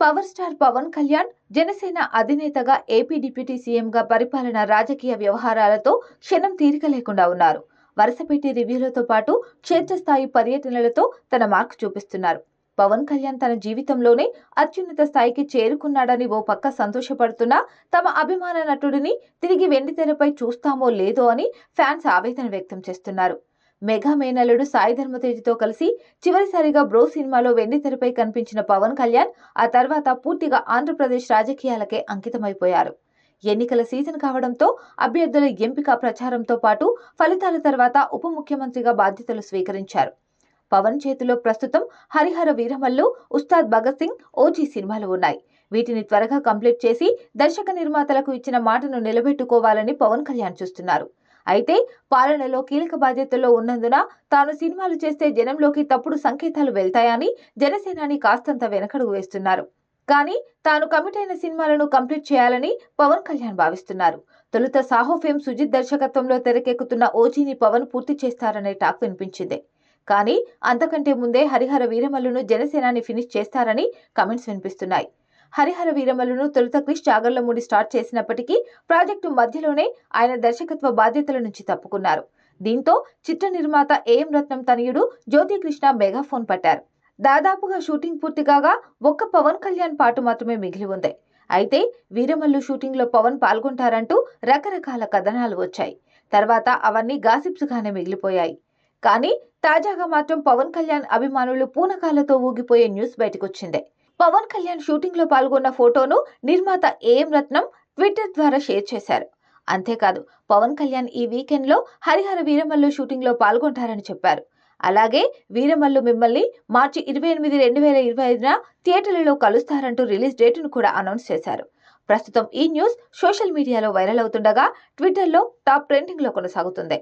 Power star Pawan Kalyan Janasena అధినేతగా AP deputy సీఎంగా పరిపాలన రాజకీయ వ్యవహారాలతో క్షణం తీరిక లేకుండా ఉన్నారు. వరుసపెట్టి రివ్యూలతో పాటు క్షేత్రస్థాయి పర్యటనలతో తన మార్క్ చూపిస్తున్నారు. పవన్ కళ్యాణ్ తన జీవితంలోనే అత్యున్నత స్థాయికి చేరుకున్నాడని ఓ పక్క సంతోషపడుతున్నా తమ అభిమాన నటుడిని తిరిగి వెండితెరపై చూస్తామో లేదో అని ఫ్యాన్స్ ఆవేదన వ్యక్తం చేస్తున్నారు. మెగా మేనలుడు సాయి ధర్మతేజతో కలిసి చివరిసారిగా బ్రో సినిమాలో వెండితెరపై కనిపించిన పవన్ కళ్యాణ్ ఆ తర్వాత పూర్తిగా ఆంధ్రప్రదేశ్ రాజకీయాలకే అంకితమైపోయారు. ఎన్నికల సీజన్ కావడంతో అభ్యర్థుల ఎంపిక ప్రచారంతో పాటు ఫలితాల తర్వాత ఉప ముఖ్యమంత్రిగా బాధ్యతలు స్వీకరించారు. పవన్ చేతిలో ప్రస్తుతం హరిహర వీరమల్లు ఉస్తాద్ భగత్ సింగ్ ఓజీ సినిమాలు ఉన్నాయి. వీటిని త్వరగా కంప్లీట్ చేసి దర్శక నిర్మాతలకు ఇచ్చిన మాటను నిలబెట్టుకోవాలని పవన్ కళ్యాణ్ చూస్తున్నారు. అయితే పాలనలో కీలక బాధ్యతల్లో ఉన్నందున తాను సినిమాలు చేస్తే జనంలోకి తప్పుడు సంకేతాలు వెళ్తాయని జనసేనాని కాస్తంత వెనకడుగు వేస్తున్నారు. కానీ తాను కమిట్ అయిన సినిమాలను కంప్లీట్ చేయాలని పవన్ కళ్యాణ్ భావిస్తున్నారు. తొలుత సాహో ఫేమ్ సుజిత్ దర్శకత్వంలో తెరకెక్కుతున్న ఓజీని పవన్ పూర్తి చేస్తారనే టాక్ వినిపించింది. కానీ అంతకంటే ముందే హరిహర వీరమల్లును జనసేనాని ఫినిష్ చేస్తారని కమెంట్స్ వినిపిస్తున్నాయి. హరిహర వీరమల్లును తొలుత క్రిష్ చాగర్లమూడి స్టార్ట్ చేసినప్పటికీ ప్రాజెక్టు మధ్యలోనే ఆయన దర్శకత్వ బాధ్యతల నుంచి తప్పుకున్నారు. దీంతో చిత్ర నిర్మాత ఏఎం రత్నం తనయుడు జ్యోతి కృష్ణ మెగాఫోన్ పట్టారు. దాదాపుగా షూటింగ్ పూర్తి కాగా ఒక్క పవన్ కళ్యాణ్ పాటు మాత్రమే మిగిలి ఉంది. అయితే వీరమల్లు షూటింగ్లో పవన్ పాల్గొంటారంటూ రకరకాల కథనాలు వచ్చాయి. తర్వాత అవన్నీ గాసిప్స్గానే మిగిలిపోయాయి. కానీ తాజాగా మాత్రం పవన్ కళ్యాణ్ అభిమానులు పూనకాలతో ఊగిపోయే న్యూస్ బయటకొచ్చింది. పవన్ కళ్యాణ్ షూటింగ్లో పాల్గొన్న ఫోటోను నిర్మాత ఏఎం రత్నం ట్విట్టర్ ద్వారా షేర్ చేశారు. అంతేకాదు పవన్ కళ్యాణ్ ఈ వీకెండ్లో హరిహర వీరమల్లు షూటింగ్లో పాల్గొంటారని చెప్పారు. అలాగే వీరమల్లు మిమ్మల్ని మార్చి ఇరవై ఎనిమిది రెండు వేల ఇరవై ఐదున థియేటర్లలో కలుస్తారంటూ రిలీజ్ డేట్ను కూడా అనౌన్స్ చేశారు. ప్రస్తుతం ఈ న్యూస్ సోషల్ మీడియాలో వైరల్ అవుతుండగా ట్విట్టర్లో టాప్ ట్రెండింగ్లో కొనసాగుతుంది.